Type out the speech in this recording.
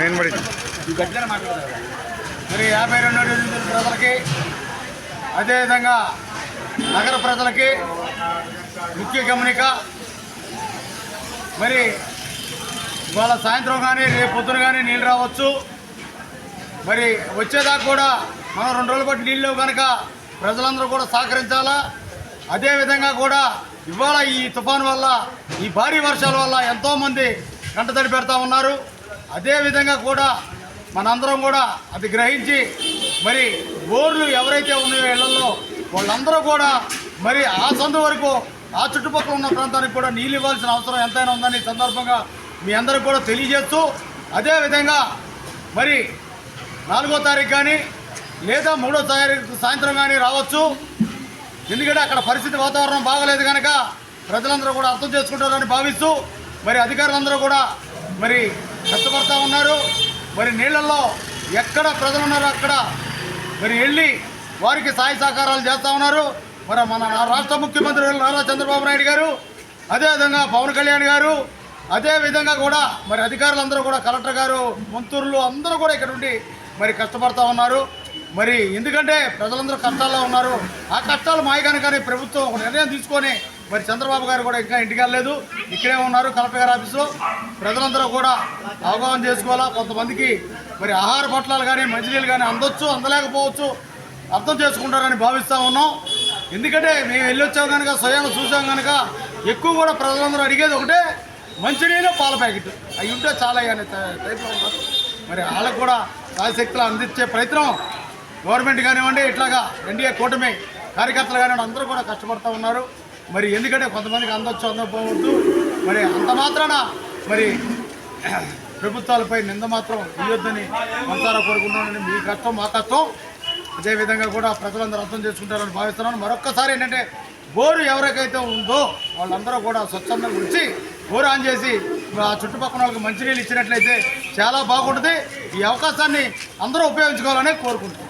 నేను మాట్లాడతారు. మరి యాభై రెండో ప్రజలకి అదేవిధంగా నగర ప్రజలకి ముఖ్య గమనిక మరి ఇవాళ సాయంత్రం కానీ రేపు పొద్దున కానీ నీళ్ళు రావచ్చు. మరి వచ్చేదాకా కూడా మనం రెండు రోజులు బట్టి నీళ్ళు కనుక ప్రజలందరూ కూడా సహకరించాలా? అదేవిధంగా కూడా ఇవాళ ఈ తుఫాను వల్ల ఈ భారీ వర్షాల వల్ల ఎంతోమంది కంటతడి పెడతా ఉన్నారు. అదేవిధంగా కూడా మనందరం కూడా అది గ్రహించి మరి బోర్లు ఎవరైతే ఉన్నాయో ఇళ్ళలో వాళ్ళందరూ కూడా మరి ఆ సందు వరకు ఆ చుట్టుపక్కల ఉన్న ప్రాంతానికి కూడా నీళ్ళు ఇవ్వాల్సిన అవసరం ఎంతైనా ఉందని సందర్భంగా మీ అందరికి కూడా తెలియజేస్తూ అదేవిధంగా మరి నాలుగో తారీఖు కానీ లేదా మూడో తారీఖు సాయంత్రం కానీ రావచ్చు. ఎందుకంటే అక్కడ పరిస్థితి వాతావరణం బాగలేదు కనుక ప్రజలందరూ కూడా అర్థం చేసుకుంటారని భావిస్తూ మరి అధికారులందరూ కూడా మరి కష్టపడతా ఉన్నారు. మరి నీళ్ళల్లో ఎక్కడ ప్రజలు ఉన్నారో అక్కడ మరి వెళ్ళి వారికి సాయ సహకారాలు చేస్తూ ఉన్నారు. మరి మన రాష్ట్ర ముఖ్యమంత్రి నారా చంద్రబాబు నాయుడు గారు అదేవిధంగా పవన్ కళ్యాణ్ గారు అదేవిధంగా కూడా మరి అధికారులందరూ కూడా కలెక్టర్ గారు మంత్రులు అందరూ కూడా ఇక్కడ ఉండి మరి కష్టపడతా ఉన్నారు. మరి ఎందుకంటే ప్రజలందరూ కష్టాల్లో ఉన్నారు. ఆ కష్టాలు మాయగానే కానీ ప్రభుత్వం ఒక నిర్ణయం తీసుకొని మరి చంద్రబాబు గారు కూడా ఇంకా ఇంటికి వెళ్ళలేదు. ఇక్కడే ఉన్నారు కలెక్టర్ గారి ఆఫీసులో ప్రజలందరూ కూడా అవగాహన చేసుకోవాలా? కొంతమందికి మరి ఆహార పొట్లాలు కానీ మంచినీళ్ళు కానీ అందొచ్చు అందలేకపోవచ్చు. అర్థం చేసుకుంటారని భావిస్తూ ఉన్నాం. ఎందుకంటే మేము వెళ్ళొచ్చాం కనుక స్వయం చూసాం కనుక ఎక్కువ కూడా ప్రజలందరూ అడిగేది ఒకటే మంచినీళ్ళు పాల ప్యాకెట్. అవి ఉంటే చాలా అనే టైప్లో ఉన్నారు. మరి వాళ్ళకు కూడా శాయశక్తులు అందించే ప్రయత్నం గవర్నమెంట్ కానివ్వండి ఇట్లాగా ఎన్డీఏ కూటమి కార్యకర్తలు కానివ్వండి అందరూ కూడా కష్టపడుతూ ఉన్నారు. మరి ఎందుకంటే కొంతమందికి అందొచ్చు అందకపోవద్దు మరి అంత మాత్రాన మరి ప్రభుత్వాలపై నింద మాత్రం ఇవ్వద్దని మనసారా కోరుకుంటున్నానని మీ కష్టం మా కష్టం. అదేవిధంగా కూడా ప్రజలందరూ అర్థం చేసుకుంటారని భావిస్తున్నాను. మరొక్కసారి ఏంటంటే బోరు ఎవరికైతే ఉందో వాళ్ళందరూ కూడా స్వచ్ఛందంగా వచ్చి బోరు ఆన్ చేసి ఆ చుట్టుపక్కల వాళ్ళకి మంచినీళ్ళు ఇచ్చినట్లయితే చాలా బాగుంటుంది. ఈ అవకాశాన్ని అందరూ ఉపయోగించుకోవాలని కోరుకుంటున్నాను.